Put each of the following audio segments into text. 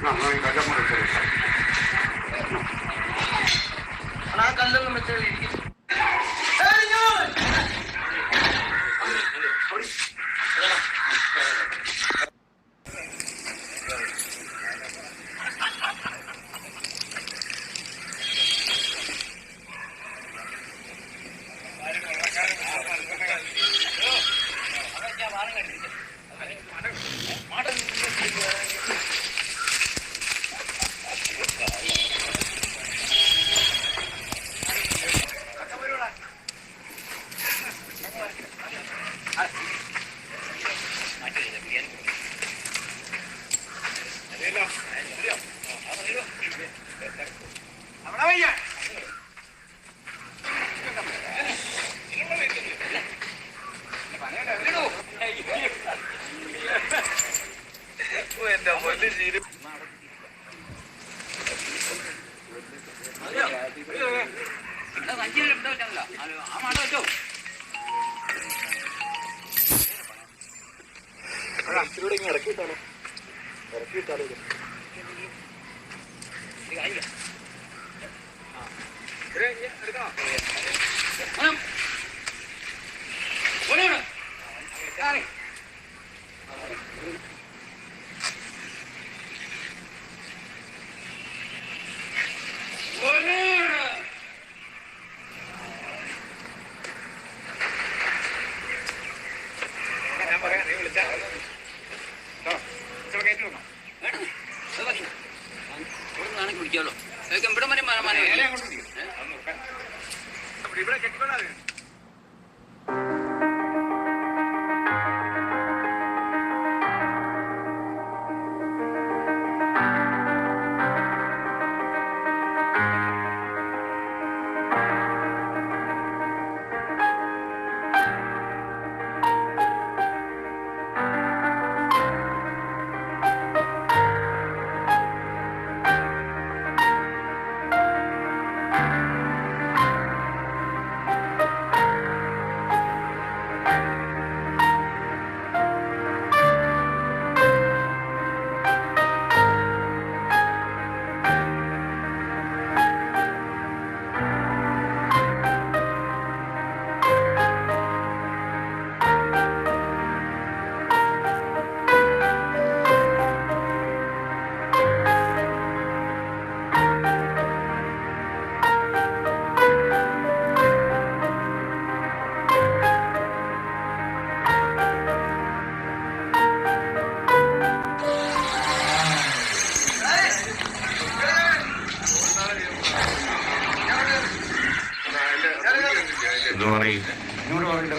ಕಡ್ಡ ಮಾಡ್ತಾರೆ ನಾ ಕಲ್ಲಲ್ಲಿ ಮತ್ತೆ എന്റെ പൊന്നു ചീരും ഞാൻ പറയാം നീ വിളിച്ചാ കയറ്റി വിടണം കുടിക്കാമല്ലോ ഇവിടെ വരെ മന- മന- നേരെ അങ്ങോട്ട് അത് നോക്കാൻ. ഇവിടെ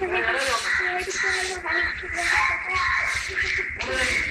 嘿嘿嘿，嘿嘿嘿，嘿嘿嘿，嘿嘿嘿。